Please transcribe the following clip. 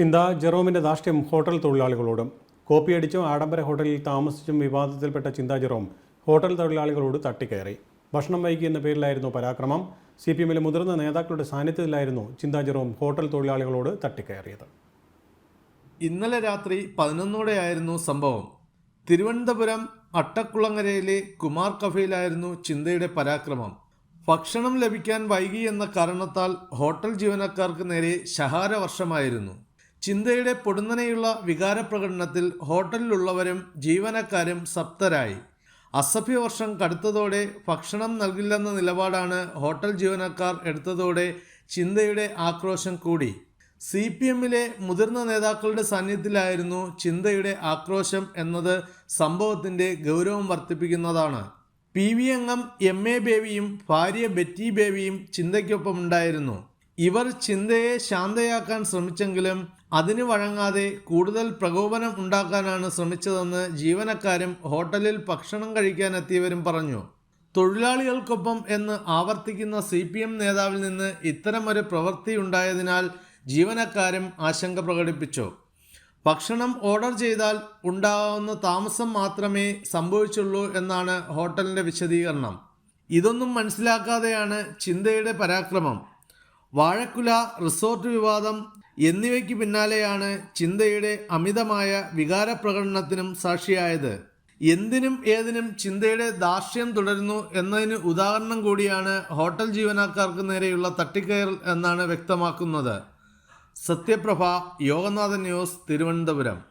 ചിന്ത ജെറോമിന്റെ ധാർഷ്ട്യം ഹോട്ടൽ തൊഴിലാളികളോടും. കോപ്പിയടിച്ചും ആഡംബര ഹോട്ടലിൽ താമസിച്ചും വിവാദത്തിൽപ്പെട്ട ചിന്ത ജെറോം ഹോട്ടൽ തൊഴിലാളികളോട് തട്ടിക്കയറി. ഭക്ഷണം വൈകി എന്ന പേരിലായിരുന്നു പരാക്രമം. സി പി എമ്മിലെ മുതിർന്ന നേതാക്കളുടെ സാന്നിധ്യത്തിലായിരുന്നു ചിന്ത ജെറോം ഹോട്ടൽ തൊഴിലാളികളോട് തട്ടിക്കയറിയത്. ഇന്നലെ രാത്രി പതിനൊന്നോടെയായിരുന്നു സംഭവം. തിരുവനന്തപുരം അട്ടക്കുളങ്ങരയിലെ കുമാർ കഫയിലായിരുന്നു ചിന്തയുടെ പരാക്രമം. ഭക്ഷണം ലഭിക്കാൻ വൈകി എന്ന കാരണത്താൽ ഹോട്ടൽ ജീവനക്കാർക്ക് നേരെ ശഹാരവർഷമായിരുന്നു. ചിന്തയുടെ പൊടുന്നനെയുള്ള വികാരപ്രകടനത്തിൽ ഹോട്ടലിലുള്ളവരും ജീവനക്കാരും സപ്തരായി. അസഭ്യവർഷം കടുത്തതോടെ ഭക്ഷണം നൽകില്ലെന്ന നിലപാടാണ് ഹോട്ടൽ ജീവനക്കാർ എടുത്തതോടെ ചിന്തയുടെ ആക്രോശം കൂടി. സി പി എമ്മിലെ മുതിർന്ന നേതാക്കളുടെ സാന്നിധ്യത്തിലായിരുന്നു ചിന്തയുടെ ആക്രോശം എന്നത് സംഭവത്തിന്റെ ഗൗരവം വർദ്ധിപ്പിക്കുന്നതാണ്. പി വി അംഗം എം എ ബേബിയും ഭാര്യ ബെറ്റി ബേബിയും ചിന്തയ്ക്കൊപ്പം ഉണ്ടായിരുന്നു ഇവർ ചിന്തയെ ശാന്തയാക്കാൻ ശ്രമിച്ചെങ്കിലും അതിന് വഴങ്ങാതെ കൂടുതൽ പ്രകോപനം ഉണ്ടാക്കാനാണ് ശ്രമിച്ചതെന്ന് ജീവനക്കാരും ഹോട്ടലിൽ ഭക്ഷണം കഴിക്കാനെത്തിയവരും പറഞ്ഞു. തൊഴിലാളികൾക്കൊപ്പം എന്ന് ആവർത്തിക്കുന്ന സി പി എം നേതാവിൽ നിന്ന് ഇത്തരമൊരു പ്രവൃത്തി ഉണ്ടായതിനാൽ ജീവനക്കാരും ആശങ്ക പ്രകടിപ്പിച്ചു. ഭക്ഷണം ഓർഡർ ചെയ്താൽ ഉണ്ടാകുന്ന താമസം മാത്രമേ സംഭവിച്ചുള്ളൂ എന്നാണ് ഹോട്ടലിന്റെ വിശദീകരണം. ഇതൊന്നും മനസ്സിലാക്കാതെയാണ് ചിന്തയുടെ പരാക്രമം. വാഴക്കുല റിസോർട്ട് വിവാദം എന്നിവയ്ക്ക് പിന്നാലെയാണ് ചിന്തയുടെ അമിതമായ വികാരപ്രകടനത്തിനും സാക്ഷിയായത്. എന്തിനും ഏതിനും ചിന്തയുടെ ദാർഷ്ട്യം തുടരുന്നു എന്നതിന് ഉദാഹരണം കൂടിയാണ് ഹോട്ടൽ ജീവനക്കാർക്ക് നേരെയുള്ള തട്ടിക്കയറൽ എന്നാണ് വ്യക്തമാക്കുന്നത്. സത്യപ്രഭ യോഗനാഥൻ ന്യൂസ് തിരുവനന്തപുരം.